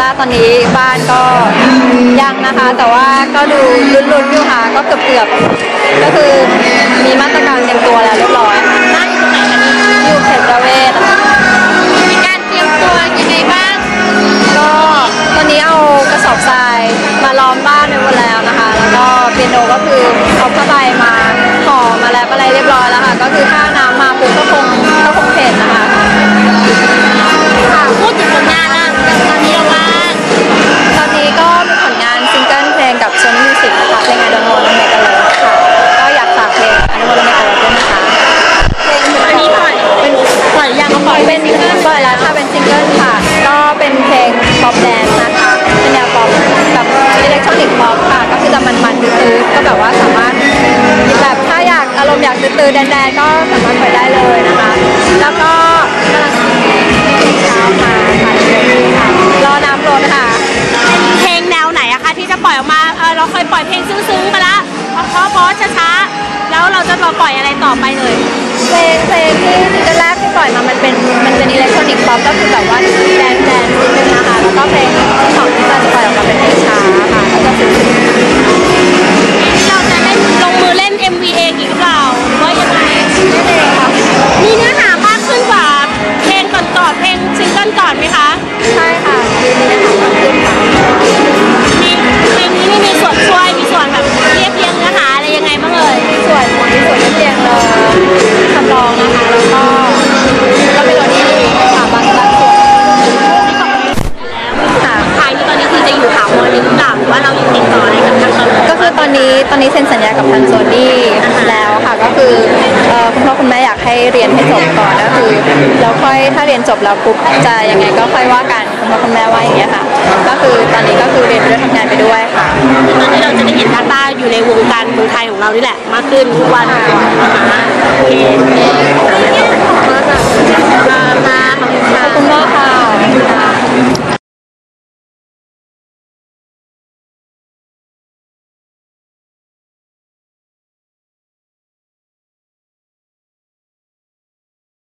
ตาตอนนี้บ้านก็ยังนะคะ แต่ว่าก็ดูลุ้นๆอยู่ค่ะก็เกือบๆก็คือมีมาตรการเตรียมตัวแล้วเรียบร้อย อยากอารมณ์อยากตื้อๆแดนๆก็สามารถปล่อยได้เลยนะคะ แล้วก็กำลังเช้ามาค่ะค่ะรอน้ำรถค่ะ เพลงแนวไหนอะคะที่จะปล่อยออกมาเออเราเคยปล่อยเพลงซึ้งๆมาละเพราะเพราะช้าๆแล้วเราจะมาปล่อยอะไรต่อไปเลยเพลงเพลงที่ซิงเกิลแรกที่ปล่อยมามันเป็นมันเป็นอิเล็กทรอนิกส์ป๊อปก็คือแบบว่าแดนแดนนิดนึงนะคะแล้วก็เพลงที่สองที่จะปล่อยออกมาเป็นเพลงช้าค่ะ นนี้ตอนนี้เซ็นสัญญากับทางโซนี่แล้วค่ะก็คือเอ่อคุณพ่อคุณแม่อยากให้เรียนให้จบก่อนก็คือแล้วค่อยถ้าเรียนจบแล้วปุ๊บจะยังไงก็ค่อยว่ากันคุณพ่อคุณแม่ว่าอย่างเงี้ยค่ะ ก็คือตอนนี้ก็คือเรียนไปด้วยทำงานไปด้วยค่ะตอนนี้เราจะได้เห็นตาตาอยู่ในวงการเมืองไทยของเรานี่แหละ มากขึ้นทุกวันนะคะโอเค